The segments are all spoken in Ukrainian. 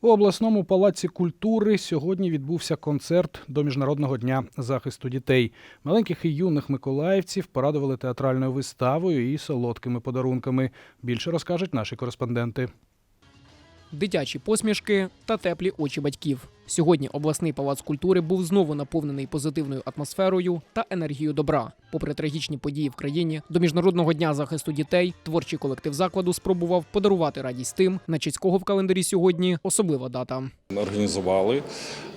У обласному палаці культури сьогодні відбувся концерт до Міжнародного дня захисту дітей. Маленьких і юних миколаївців порадували театральною виставою і солодкими подарунками. Більше розкажуть наші кореспонденти. Дитячі посмішки та теплі очі батьків. Сьогодні обласний палац культури був знову наповнений позитивною атмосферою та енергією добра. Попри трагічні події в країні, до міжнародного дня захисту дітей творчий колектив закладу спробував подарувати радість тим, на честь кого в календарі сьогодні особлива дата. Організували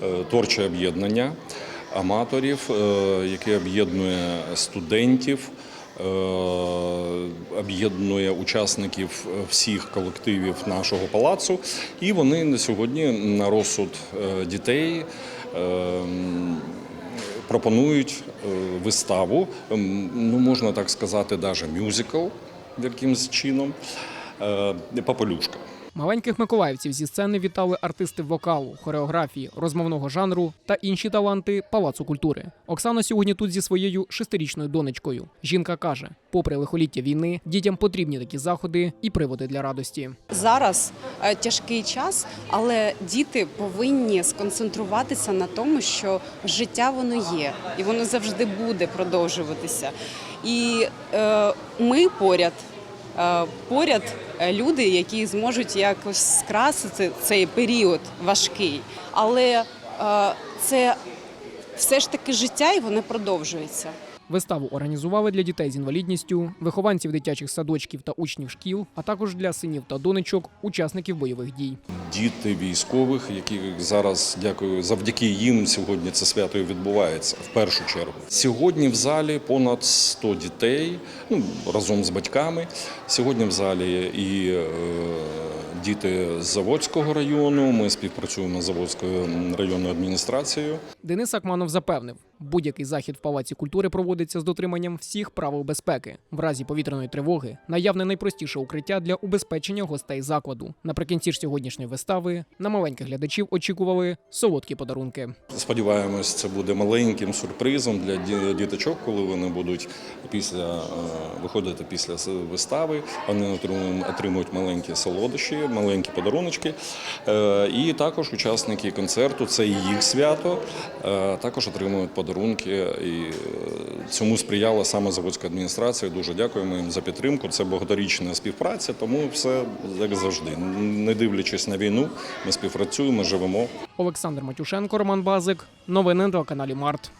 е, творче об'єднання аматорів, е, яке об'єднує студентів, об'єднує учасників всіх колективів нашого палацу. І вони на сьогодні на розсуд е, дітей. е, Пропонують е, виставу, ем, ну можна так сказати, навіть мюзикл якимось чином. е, Попелюшка. Маленьких миколаївців зі сцени вітали артисти вокалу, хореографії, розмовного жанру та інші таланти палацу культури. Оксана сьогодні тут зі своєю шестирічною донечкою. Жінка каже: попри лихоліття війни, дітям потрібні такі заходи і приводи для радості. Зараз е, тяжкий час, але діти повинні сконцентруватися на тому, що життя воно є, і воно завжди буде продовжуватися. І е, ми поряд. Е, Поряд е, люди, які зможуть якось скрасити цей період важкий, але е, це все ж таки життя, і воно продовжується. Виставу організували для дітей з інвалідністю, вихованців дитячих садочків та учнів шкіл, а також для синів та донечок, учасників бойових дій. діти військових, які зараз дякую завдяки їм сьогодні це свято і відбувається в першу чергу. Сьогодні в залі понад 100 дітей, ну разом з батьками. Сьогодні в залі і е, діти з Заводського району. Ми співпрацюємо з Заводською районною адміністрацією. Денис Акманов запевнив, будь-який захід в палаці культури проводиться з дотриманням всіх правил безпеки. В разі повітряної тривоги наявне найпростіше укриття для убезпечення гостей закладу. Наприкінці ж сьогоднішньої вистави на маленьких глядачів очікували солодкі подарунки. Сподіваємось, це буде маленьким сюрпризом для діточок, коли вони будуть після е, виходити після вистави. Вони отримують, маленькі солодощі, маленькі подаруночки. Е, І також учасники концерту, це їх свято, е, також отримують подарунки. І е, цьому сприяла саме заводська адміністрація. Дуже дякуємо їм за підтримку. Це багаторічна співпраця, тому все як завжди. Не дивлячись на війну, ми співпрацюємо, живемо. Олександр Матюшенко, Роман Базик. Новини на каналі Март.